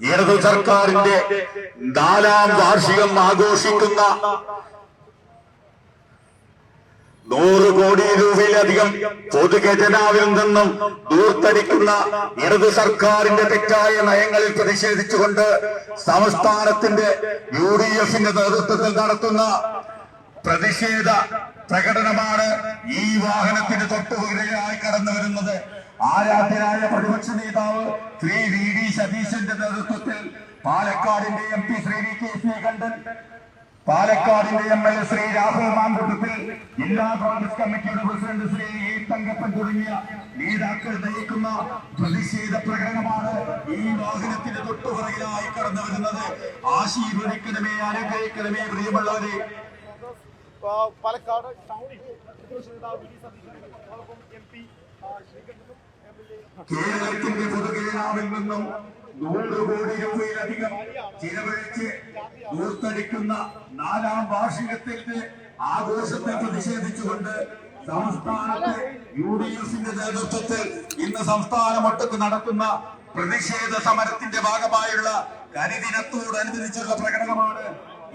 ഇടതു സർക്കാരിന്റെ നാലാം വാർഷികം ആഘോഷിക്കുന്ന നൂറ് കോടി രൂപയിലധികം പൊതുഖജനാവിൽ നിന്നും ദൂർത്തടിക്കുന്ന ഇടതു സർക്കാരിന്റെ തെറ്റായ നയങ്ങളിൽ പ്രതിഷേധിച്ചുകൊണ്ട് സംസ്ഥാനത്തിന്റെ യു ഡി എഫിന്റെ നേതൃത്വത്തിൽ നടത്തുന്ന പ്രതിഷേധ പ്രകടനമാണ് ഈ വാഹനത്തിന് തൊട്ടുപുകരയായി കടന്നു വരുന്നത് ആരാധ്യനായ പ്രതിപക്ഷ നേതാവ് ശ്രീ വി ഡി സതീശന്റെ നേതൃത്വത്തിൽ പാലക്കാടിന്റെ M P Shri V K Sreekandan പാലക്കാടിന്റെ M L A Shri Rahul Mamkootathil ജില്ലാ കോൺഗ്രസ് കമ്മിറ്റിയുടെ പ്രസിഡന്റ് ശ്രീ എ തങ്കപ്പൻ തുടങ്ങിയ നേതാക്കൾ നയിക്കുന്ന പ്രതിഷേധ പ്രകടനമാണ് ഈ വാഹനത്തിന് തൊട്ടുപുറകിലായി കടന്നു വരുന്നത്. ആശീർവദിക്കണമേ അനുഗ്രഹിക്കണമേ പ്രിയമുള്ളവരെ. പാലക്കാട് ടൗൺ നേതാവ് എം പി ശ്രീകണ്ഠനും കേരളത്തിന്റെ പൊതുഖജനാവിൽ നിന്നും നൂറ് കോടി രൂപയിലധികം ചിലവഴിച്ച് ദൂർത്തടിക്കുന്ന നാലാം വാർഷികത്തിന്റെ ആഘോഷത്തെ പ്രതിഷേധിച്ചുകൊണ്ട് സംസ്ഥാനത്ത് യു ഡി എഫിന്റെ നേതൃത്വത്തിൽ ഇന്ന് സംസ്ഥാനമൊട്ടുക്ക് നടത്തുന്ന പ്രതിഷേധ സമരത്തിന്റെ ഭാഗമായുള്ള കരിദിനത്തോടനുബന്ധിച്ചുള്ള പ്രകടനമാണ്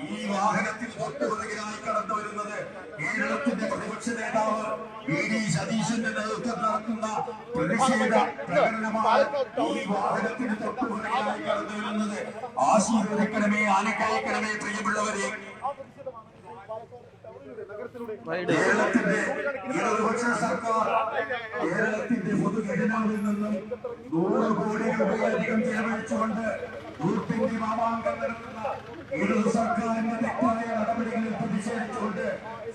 ഈ വാഹനത്തിൽ തൊട്ടുപുറകിലായി കടന്നു വരുന്നത് കേരളത്തിന്റെ പ്രതിപക്ഷ നേതാവ് വി ഡി സതീശന്റെ നേതൃത്വം നടത്തുന്ന പ്രതിഷേധ പ്രകടനമാണ് ഈ വാഹനത്തിന് തൊട്ടുപുറകിലായി കടന്നു വരുന്നത്. ആശീർവദിക്കണമേ ആനക്കയക്കണമേ പ്രിയമുള്ളവരെ. കേരളത്തിന്റെ ഇടതുപക്ഷ സർക്കാർ കേരളത്തിന്റെ പൊതുഖജനാവിൽ നിന്നും നൂറ് കോടി രൂപയിലധികം ചെലവഴിച്ചുകൊണ്ട് ഗ്രൂപ്പിന്റെ മാമാങ്കം നടത്തുന്ന ഇടതു സർക്കാരിന്റെ തെറ്റായ നടപടികളിൽ പ്രതിഷേധിച്ചുകൊണ്ട്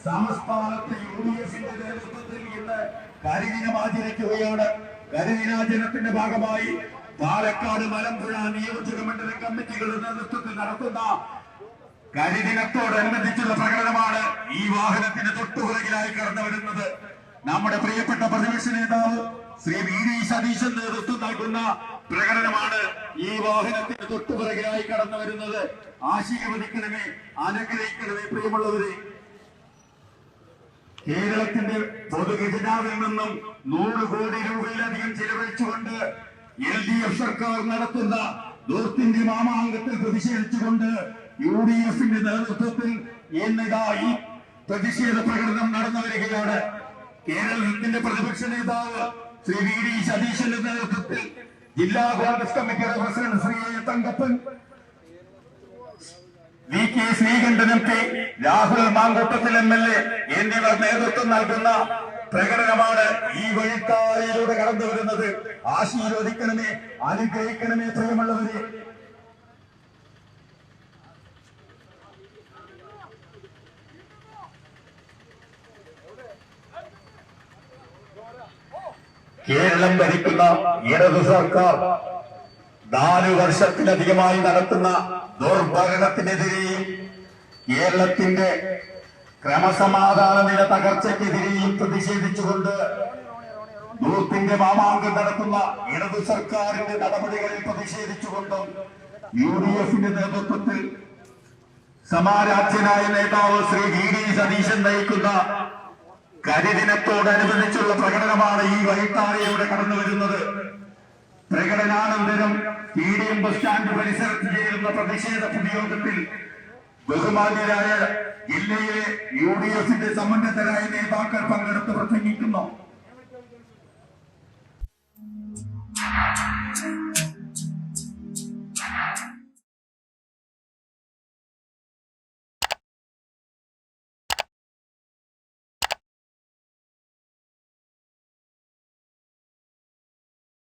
സംസ്ഥാനത്തെ യു ഡി എഫിന്റെ നേതൃത്വത്തിൽ ഇന്ന് കരിദിനം ആചരിക്കുകയാണ്. കരിദിനാചരണത്തിന്റെ ഭാഗമായി പാലക്കാട് മലമ്പുഴ നിയോജക മണ്ഡല കമ്മിറ്റികളുടെ നേതൃത്വത്തിൽ നടത്തുന്ന കരിദിനത്തോടനുബന്ധിച്ചുള്ള പ്രകടനമാണ് ഈ വാഹനത്തിന് തൊട്ടുപുറകിലായി കടന്നു വരുന്നത്. നമ്മുടെ പ്രിയപ്പെട്ട പ്രതിപക്ഷ നേതാവ് ശ്രീ വി ഡി സതീശൻ നേതൃത്വം നൽകുന്ന പ്രകടനമാണ് ഈ വാഹനത്തിന് തൊട്ടുപിറകിലായി കടന്നു വരുന്നത്. ആശീർവദിക്കണമേ അനുഗ്രഹിക്കണമേ പ്രിയമുള്ളവരെ. കേരളത്തിന്റെ പൊതുഖജനാവിൽ നിന്നും നൂറ് കോടി രൂപയിലധികം ചിലവഴിച്ചുകൊണ്ട് എൽ ഡി എഫ് സർക്കാർ നടത്തുന്ന ദൂർത്തിന്റെ മാമാങ്കത്തിൽ പ്രതിഷേധിച്ചുകൊണ്ട് യു ഡി എഫിന്റെ നേതൃത്വത്തിൽ ഇന്നിതാ ഈ പ്രതിഷേധ പ്രകടനം നടന്നു വരികയാണ്. കേരളത്തിന്റെ പ്രതിപക്ഷ നേതാവ് ശ്രീ വി ഡി സതീശന്റെ നേതൃത്വത്തിൽ ജില്ലാ കോൺഗ്രസ് കമ്മിറ്റിയുടെ president Shri Thankappan. V K Sreekandan M P Rahul Mamkootathil M L A എന്നിവർ നേതൃത്വം നൽകുന്ന പ്രകടനമാണ് ഈ വഴിത്താരയിലൂടെ കടന്നു വരുന്നത്. ആശീർവദിക്കണമേ അനുഗ്രഹിക്കണമേ പ്രിയമുള്ളവരെ. കേരളം ഭരിക്കുന്ന ഇടതു സർക്കാർ നാലു വർഷത്തിലധികമായി നടത്തുന്ന ദുർഭരണത്തിനെതിരെയും കേരളത്തിന്റെ ക്രമസമാധാന നില തകർച്ചയ്ക്കെതിരെയും പ്രതിഷേധിച്ചുകൊണ്ട് യൂത്തിന്റെ മാമാങ്കം നടത്തുന്ന ഇടതു സർക്കാരിന്റെ നടപടികളിൽ പ്രതിഷേധിച്ചുകൊണ്ടും യു ഡി എഫിന്റെ നേതൃത്വത്തിൽ സമാരാജ്യനായ നേതാവ് ശ്രീ വി ഡി സതീശൻ നയിക്കുന്ന കരിദിനത്തോടനുബന്ധിച്ചുള്ള പ്രകടനമാണ് ഈ വൈത്താരയിലൂടെ കടന്നു വരുന്നത്. പ്രകടനാനന്തരം P D M bus stand പരിസരത്ത് ചേരുന്ന പ്രതിഷേധ പൊതുയോഗത്തിൽ ബഹുമാന്യരായ ജില്ലയിലെ യു ഡി എഫിന്റെ സമന്വിതരായ നേതാക്കൾ പങ്കെടുത്ത് പ്രസംഗിക്കുന്നു.